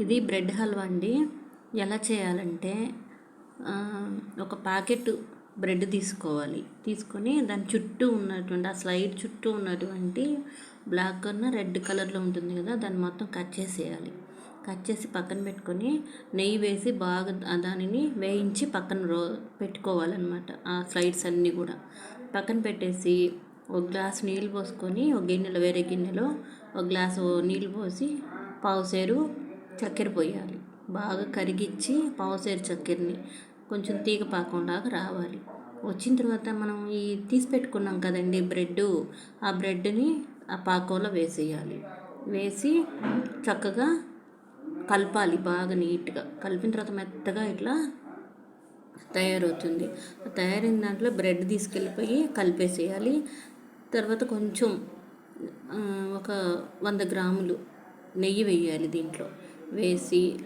ఇది బ్రెడ్ హల్వా అండి. ఎలా చేయాలంటే ఒక ప్యాకెట్ బ్రెడ్ తీసుకోవాలి. తీసుకొని దాని చుట్టూ ఉన్నటువంటి ఆ స్లైడ్ చుట్టూ ఉన్నటువంటి బ్లాక్ కలర్ రెడ్ కలర్లో ఉంటుంది కదా దాన్ని మొత్తం కట్ చేసేయాలి. కట్ చేసి పక్కన పెట్టుకొని నెయ్యి వేసి బాగా దానిని వేయించి పక్కన రో పెట్టుకోవాలన్నమాట ఆ స్లైడ్స్ అన్నీ కూడా. పక్కన పెట్టేసి ఒక గ్లాస్ నీళ్ళు పోసుకొని ఒక గిన్నెలో వేరే గిన్నెలో ఒక గ్లాసు నీళ్ళు పోసి పావుసేరు చక్కెర పోయాలి. బాగా కరిగిచ్చి పావుసేరు చక్కెరని కొంచెం తీగ పాకంలాగా రావాలి. వచ్చిన తర్వాత మనం ఈ తీసి పెట్టుకున్నాం కదండి బ్రెడ్. ఆ బ్రెడ్ని ఆ పాకంలో వేసేయాలి. వేసి చక్కగా కలపాలి బాగా నీట్గా. కలిపిన తర్వాత మెత్తగా ఇట్లా తయారవుతుంది. తయారైన దాంట్లో బ్రెడ్ తీసుకెళ్ళిపోయి కలిపేసేయాలి. తర్వాత కొంచెం ఒక వంద గ్రాములు నెయ్యి వేయాలి దీంట్లో. వేసి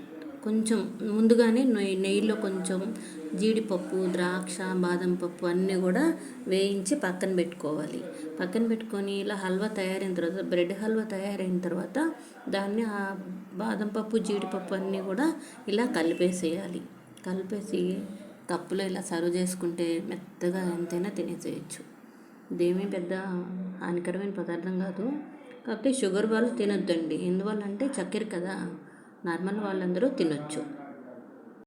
కొంచెం ముందుగానే నెయ్యి నెయ్యిలో కొంచెం జీడిపప్పు ద్రాక్ష బాదం పప్పు అన్నీ కూడా వేయించి పక్కన పెట్టుకోవాలి. పక్కన పెట్టుకొని ఇలా హల్వా తయారైన తర్వాత బ్రెడ్ హల్వా తయారైన తర్వాత దాన్ని ఆ బాదం పప్పు జీడిపప్పు అన్నీ కూడా ఇలా కలిపేసేయాలి. కలిపేసి కప్పులో ఇలా సర్వ్ చేసుకుంటే మెత్తగా ఎంతైనా తినేసేయచ్చు. ఇదేమీ పెద్ద హానికరమైన పదార్థం కాదు. కాకపోతే షుగర్ వాళ్ళు తినొద్దండి. ఎందువల్ల అంటే చక్కెర కదా. నార్మల్ వాళ్ళందరూ తినొచ్చు.